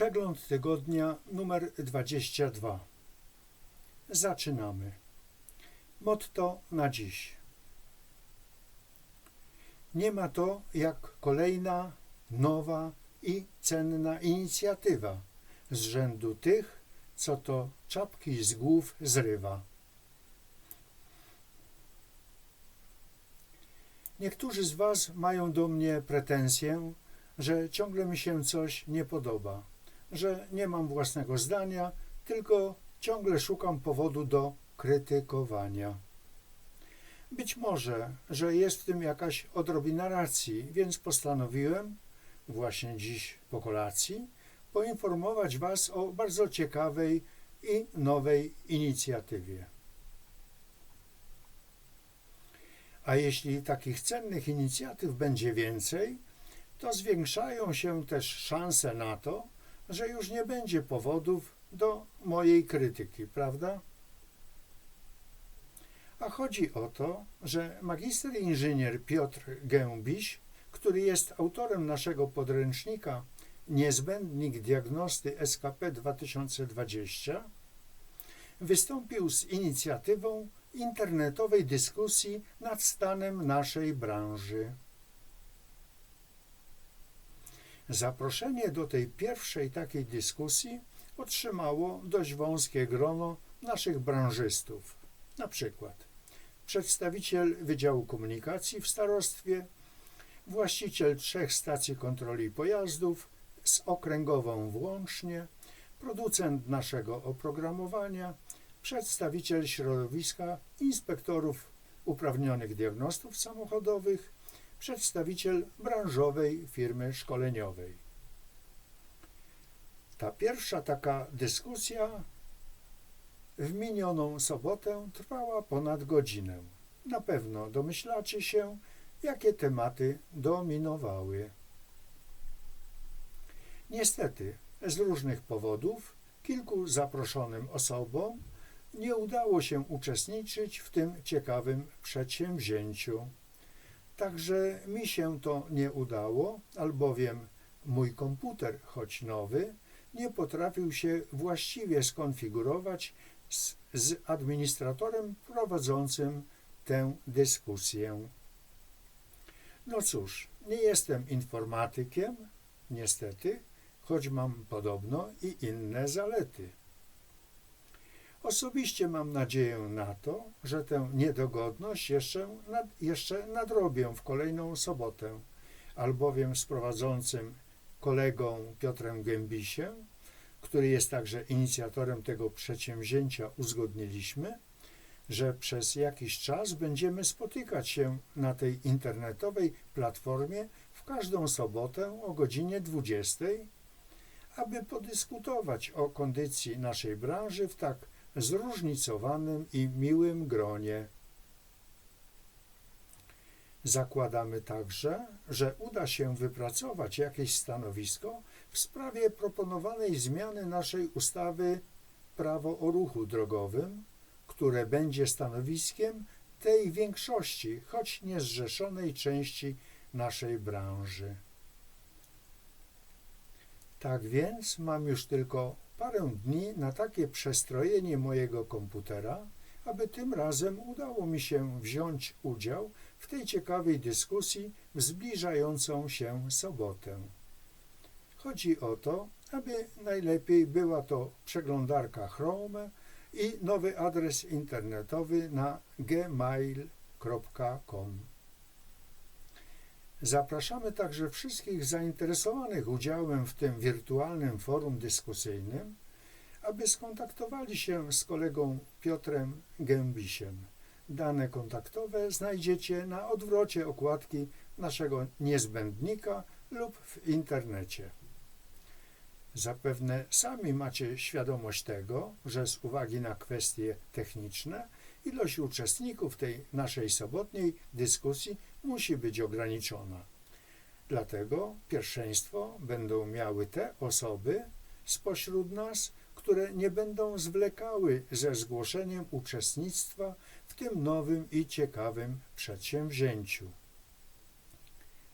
Przegląd tygodnia numer 22. Zaczynamy. Motto na dziś. Nie ma to jak kolejna, nowa i cenna inicjatywa z rzędu tych, co to czapki z głów zrywa. Niektórzy z Was mają do mnie pretensję, że ciągle mi się coś nie podoba, że nie mam własnego zdania, tylko ciągle szukam powodu do krytykowania. Być może, że jest w tym jakaś odrobina racji, więc postanowiłem, właśnie dziś po kolacji, poinformować Was o bardzo ciekawej i nowej inicjatywie. A jeśli takich cennych inicjatyw będzie więcej, to zwiększają się też szanse na to, że już nie będzie powodów do mojej krytyki, prawda? A chodzi o to, że magister inżynier Piotr Gębiś, który jest autorem naszego podręcznika Niezbędnik diagnosty SKP 2020, wystąpił z inicjatywą internetowej dyskusji nad stanem naszej branży. Zaproszenie do tej pierwszej takiej dyskusji otrzymało dość wąskie grono naszych branżystów. Na przykład przedstawiciel Wydziału Komunikacji w starostwie, właściciel trzech stacji kontroli pojazdów z okręgową włącznie, producent naszego oprogramowania, przedstawiciel środowiska inspektorów uprawnionych diagnostów samochodowych, przedstawiciel branżowej firmy szkoleniowej. Ta pierwsza taka dyskusja w minioną sobotę trwała ponad godzinę. Na pewno domyślacie się, jakie tematy dominowały. Niestety, z różnych powodów, kilku zaproszonym osobom nie udało się uczestniczyć w tym ciekawym przedsięwzięciu. Także mi się to nie udało, albowiem mój komputer, choć nowy, nie potrafił się właściwie skonfigurować z, z administratorem prowadzącym tę dyskusję. No cóż, nie jestem informatykiem, niestety, choć mam podobno i inne zalety. Osobiście mam nadzieję na to, że tę niedogodność jeszcze, nad, jeszcze nadrobię w kolejną sobotę, albowiem z prowadzącym kolegą Piotrem Gębisiem, który jest także inicjatorem tego przedsięwzięcia, uzgodniliśmy, że przez jakiś czas będziemy spotykać się na tej internetowej platformie w każdą sobotę o godzinie 20, aby podyskutować o kondycji naszej branży w tak zróżnicowanym i miłym gronie. Zakładamy także, że uda się wypracować jakieś stanowisko w sprawie proponowanej zmiany naszej ustawy Prawo o ruchu drogowym, które będzie stanowiskiem tej większości, choć niezrzeszonej części naszej branży. Tak więc mam już tylko parę dni na takie przestrojenie mojego komputera, aby tym razem udało mi się wziąć udział w tej ciekawej dyskusji w zbliżającą się sobotę. Chodzi o to, aby najlepiej była to przeglądarka Chrome i nowy adres internetowy na gmail.com. Zapraszamy także wszystkich zainteresowanych udziałem w tym wirtualnym forum dyskusyjnym, aby skontaktowali się z kolegą Piotrem Gębisiem. Dane kontaktowe znajdziecie na odwrocie okładki naszego niezbędnika lub w internecie. Zapewne sami macie świadomość tego, że z uwagi na kwestie techniczne ilość uczestników tej naszej sobotniej dyskusji musi być ograniczona. Dlatego pierwszeństwo będą miały te osoby spośród nas, które nie będą zwlekały ze zgłoszeniem uczestnictwa w tym nowym i ciekawym przedsięwzięciu.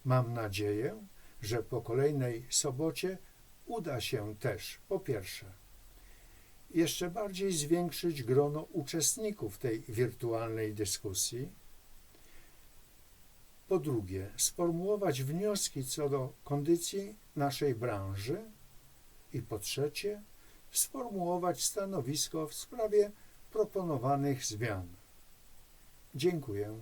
Mam nadzieję, że po kolejnej sobocie uda się też, po pierwsze, jeszcze bardziej zwiększyć grono uczestników tej wirtualnej dyskusji, po drugie, sformułować wnioski co do kondycji naszej branży i po trzecie, sformułować stanowisko w sprawie proponowanych zmian. Dziękuję.